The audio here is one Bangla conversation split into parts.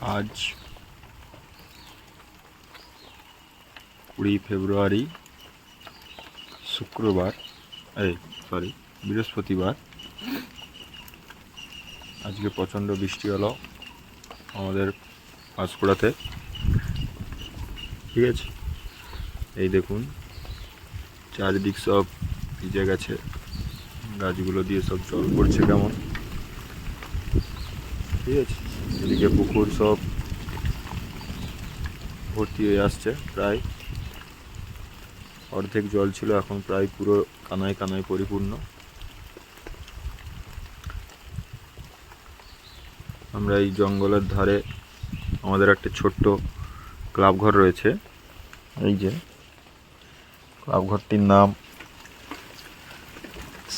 আজ কুড়ি ফেব্রুয়ারি শুক্রবার, এই সরি বৃহস্পতিবার। আজকে প্রচণ্ড বৃষ্টি হলো আমাদের পাঁশকুড়াতে। ঠিক আছে? এই দেখুন, চারিদিক সব ভিজে গেছে। গাছগুলো দিয়ে সব জল পড়ছে কেমন? ঠিক আছে? এদিকে পুকুর সব ভর্তি হয়ে আসছে প্রায়। অর্ধেক জল ছিল, এখন প্রায় পুরো কানায় কানায় পরিপূর্ণ। আমরা এই জঙ্গলের ধারে আমাদের একটা ছোট্ট ক্লাব ঘর রয়েছে। এই যে, ক্লাব ঘরটির নাম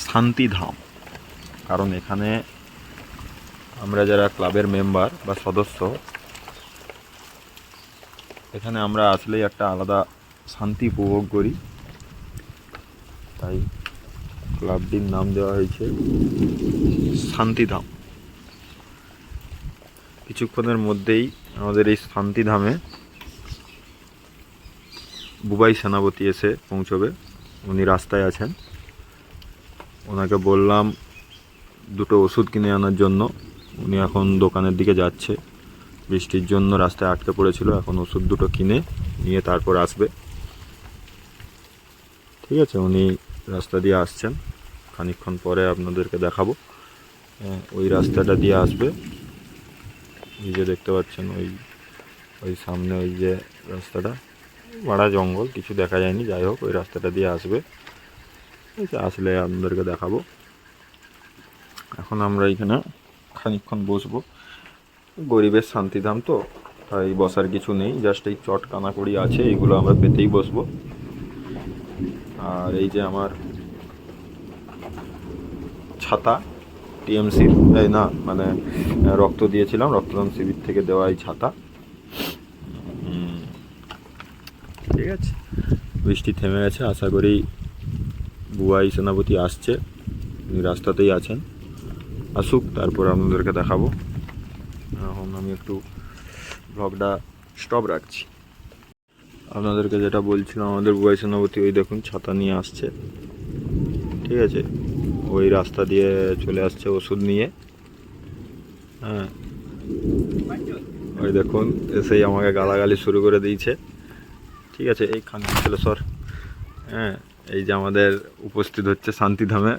শান্তিধাম। কারণ এখানে আমরা যারা ক্লাবের মেম্বার বা সদস্য, এখানে আমরা আসলেই একটা আলাদা শান্তি উপভোগ করি। তাই ক্লাবটির নাম দেওয়া হয়েছে শান্তিধাম। কিছুক্ষণের মধ্যেই আমাদের এই শান্তিধামে বুবাই সেনাপতি এসে পৌঁছবে। উনি রাস্তায় আছেন। ওনাকে বললাম, দুটো ওষুধ কিনে আনার জন্য। উনি এখন দোকানের দিকে যাচ্ছে। বৃষ্টির জন্য রাস্তায় আটকে পড়েছিল এখন ওষুধ দুটো কিনে নিয়ে তারপর আসবে। ঠিক আছে উনি রাস্তা দিয়ে আসছেন। খানিকক্ষণ পরে আপনাদেরকে দেখাবো। হ্যাঁ, ওই রাস্তাটা দিয়ে আসবে। এই যে দেখতে পাচ্ছেন ওই ওই সামনে ওই যে রাস্তাটা। বাড়া জঙ্গল কিছু দেখা যায়নি। যাই হোক ওই রাস্তাটা দিয়ে আসবে। আসলে আপনাদেরকে দেখাবো। এখন আমরা এখানে খানিকক্ষণ বসবো। গরিবের শান্তিধাম তো, তাই বসার কিছু নেই জাস্ট এই চট কানাকড়ি আছে, এগুলো আমরা পেতেই বসবো। আর এই যে আমার ছাতা, টিএমসি, এই না মানে রক্ত দিয়েছিলাম, রক্তদান শিবির থেকে দেওয়া এই ছাতা। ঠিক আছে। বৃষ্টি থেমে গেছে, আশা করি বুয়াই সেনাপতি আসছে, উনি রাস্তাতেই আছেন। আসুক, তারপর আপনাদেরকে দেখাবো। এখন আমি একটু ব্লগটা স্টপ রাখছি। আপনাদেরকে যেটা বলছিলাম, আমাদের বুয়াই সেনাপতি ওই দেখুন, ছাতা নিয়ে আসছে। ঠিক আছে? ওই রাস্তা দিয়ে চলে আসছে ওষুধ নিয়ে। হ্যাঁ। ওই দেখুন, এসেই আমাকে গালাগালি শুরু করে দিয়েছে। ঠিক আছে? এই খান ছিল সর। হ্যাঁ এই যে আমাদের উপস্থিত হচ্ছে শান্তিধামে।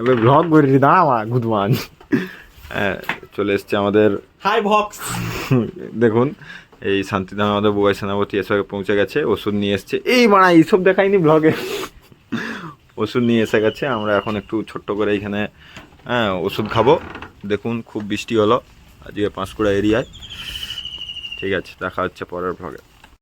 এবার ব্লগ করি না আমার গুদমান হ্যাঁ চলে এসছে আমাদের হাই ভক্স দেখুন এই শান্তিধাম আমাদের বুবাই সেনাপতি এসে পৌঁছে গেছে ওষুধ নিয়ে এসছে। এই মানা এইসব দেখাইনি ব্লগে ওষুধ নিয়ে এসে গেছে আমরা এখন একটু ছোট্ট করে এইখানে হ্যাঁ ওষুধ খাব। দেখুন খুব বৃষ্টি হলো আজকে পাঁশকুড়া এরিয়ায়। ঠিক আছে দেখা হচ্ছে পরের ব্লগে